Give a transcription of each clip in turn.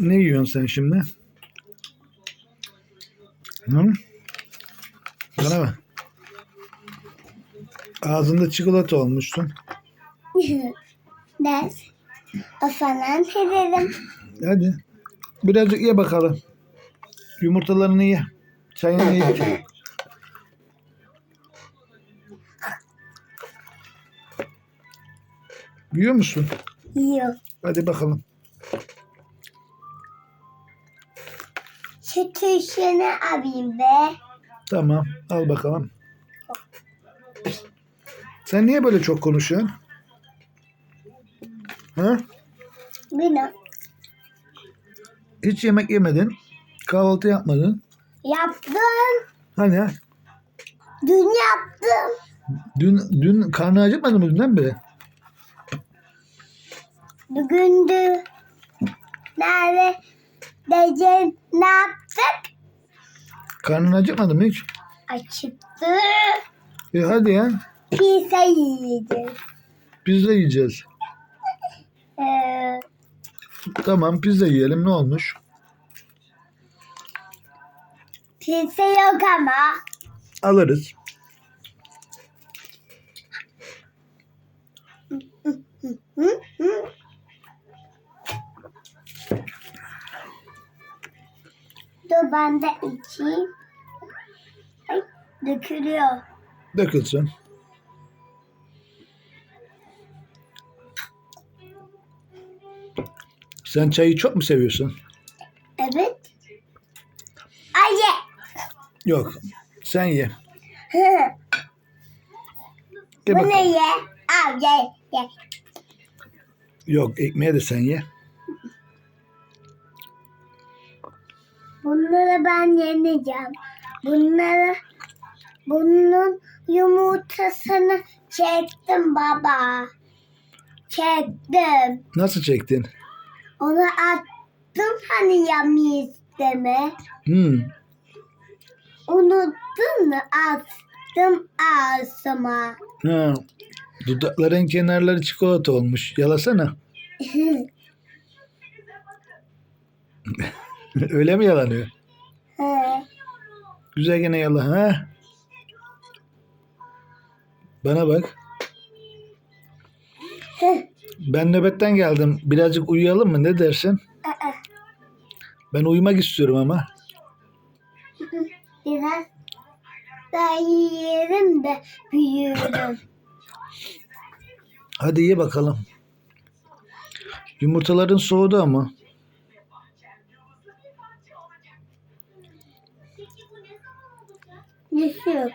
Ne yiyorsun sen şimdi? Hı? Bana bak. Ağzında çikolata olmuşsun. Ders. O falan ederim. Hadi. Birazcık ye bakalım. Yumurtalarını ye. Çayını ye. Yiyor musun? Yok. Hadi bakalım. Tuşunu alayım be. Tamam. Al bakalım. Sen niye böyle çok konuşuyorsun? Ha? Bunu Hiç yemek yemedin. Kahvaltı yapmadın. yaptım. Hani Dün yaptım. dün dün karnı acıkmadı mı dünden beri? Bugündü. Nerede? Dece ne yaptık? Karnın acıkmadı mı hiç? Açıktı. E hadi ya. Pizza yiyeceğiz. Pizza yiyeceğiz. Ee, Tamam pizza yiyelim ne olmuş? pizza yok ama. Alırız. Hı? Hı? Dur ben de içeyim. Ay, dökülüyor. Dökülsün. Sen çayı çok mu seviyorsun? Evet. Ay ye. Yok. Sen ye. Bunu bakalım. ye. Al ye. ye. Yok ekmeği de sen ye. Bunları ben yeneceğim. Bunları bunun yumurtasını çektim baba. Çektim. Nasıl çektin? Onu attım hani yami isteme. Hmm. Unuttun mu? Attım ağzıma. Ha. Dudakların kenarları çikolata olmuş. Yalasana. Öyle mi yalanıyor? He. Güzel gene yala ha. Bana bak. Hı. Ben nöbetten geldim. Birazcık uyuyalım mı? Ne dersin? Aa, Ben uyumak istiyorum ama. Biraz daha yiyelim de büyüyorum. Hadi ye bakalım. Yumurtaların soğudu ama. Düşüyor.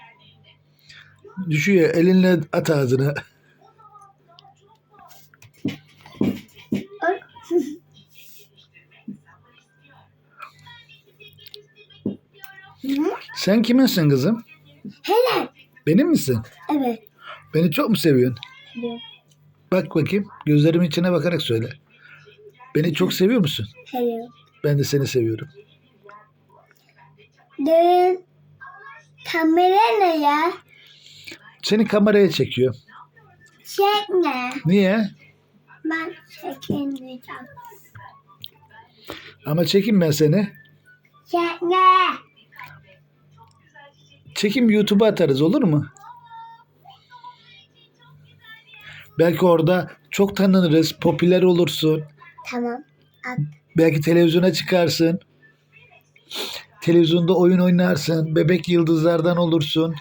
Düşüyor. Elinle at ağzına. Sen kiminsin kızım? Hele. Benim misin? Evet. Beni çok mu seviyorsun? Evet. Bak bakayım. Gözlerimin içine bakarak söyle. Beni çok seviyor musun? Hele. Ben de seni seviyorum. Dün kamera ne ya? Seni kameraya çekiyor. Çekme. Niye? Ben çekemeyeceğim. Ama çekim ben seni. Çekme. Çekim YouTube'a atarız olur mu? Belki orada çok tanınırız, popüler olursun. Tamam. At. Belki televizyona çıkarsın. Televizyonda oyun oynarsın. Bebek yıldızlardan olursun.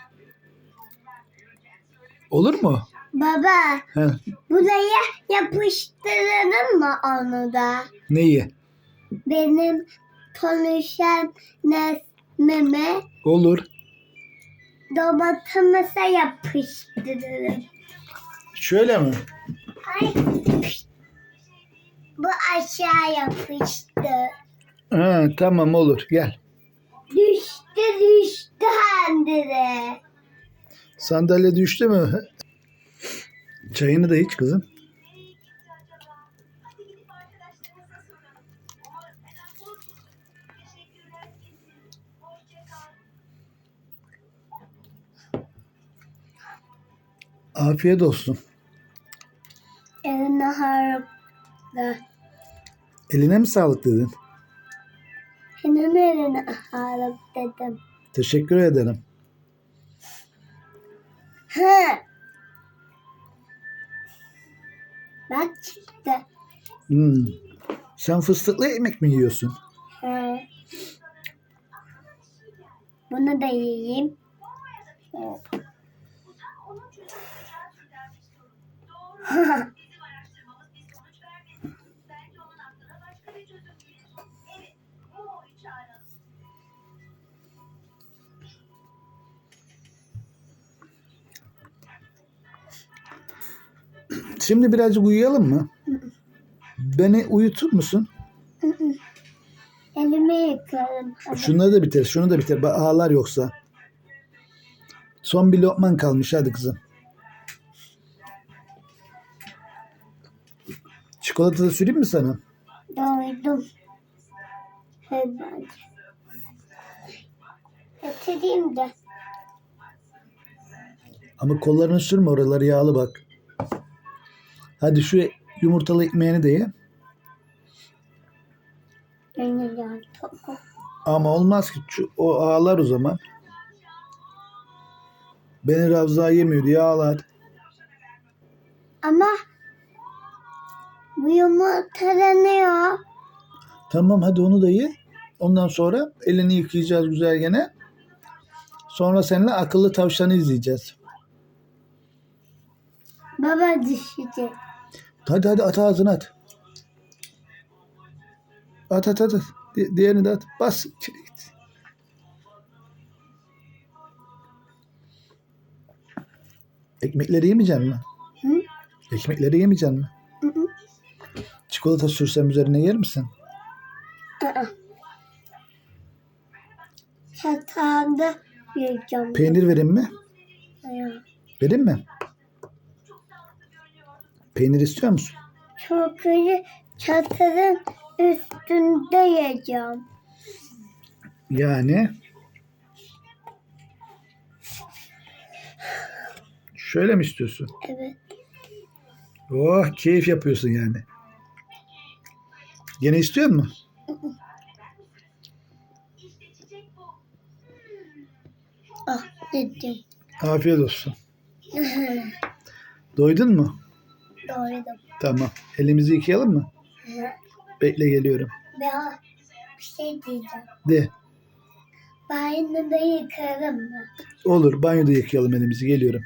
Olur mu? Baba. He, Buraya yapıştıralım mı onu da? neyi? Benim konuşan nesneme Olur. domatımıza yapıştırırım. Şöyle mi? Ay. Bu aşağı yapıştı. Ha, tamam olur. Gel. Düştü düştü hendire. Sandalye düştü mü? Çayını da iç kızım. Afiyet olsun. Eline harap. Eline mi sağlık dedin? Elini alıp dedim. Teşekkür ederim. Hı. Bak çıktı. Hmm. Sen fıstıklı ekmek mi yiyorsun? Hı. Bunu da yiyeyim. Şimdi birazcık uyuyalım mı? Beni uyutur musun? Elimi yıkarım. Şunları da bitir, şunu da bitir. Bak ağlar yoksa. Son bir lokman kalmış hadi kızım. Çikolata da süreyim mi sana? Doydum. Getireyim de. Ama kollarını sürme oraları yağlı bak. Hadi şu yumurtalı ekmeğini de ye. Ama olmaz ki o ağlar o zaman. Beni Ravza yemiyor diye ağlar. Ama bu yumurtalanıyor. Tamam hadi onu da ye. Ondan sonra elini yıkayacağız güzel gene. Sonra seninle akıllı tavşanı izleyeceğiz. Baba düşecek. Hadi hadi at ağzına at. At at at. at. Di- diğerini de at. Bas. Ekmekleri yemeyeceksin mi? Hı? Ekmekleri yemeyeceksin mi? Hı hı. Çikolata sürsem üzerine yer misin? Aa. Yiyeceğim. Peynir vereyim mi? Ya. Vereyim mi? Peynir istiyor musun? Çok iyi çatının üstünde yiyeceğim. Yani şöyle mi istiyorsun? Evet. Oh keyif yapıyorsun yani. Gene istiyor musun? Ah dedim. Afiyet olsun. Doydun mu? Doydum. Tamam. Elimizi yıkayalım mı? Bekle geliyorum. Ve bir şey diyeceğim. De. Banyoda yıkarım mı? Olur banyoda yıkayalım elimizi geliyorum.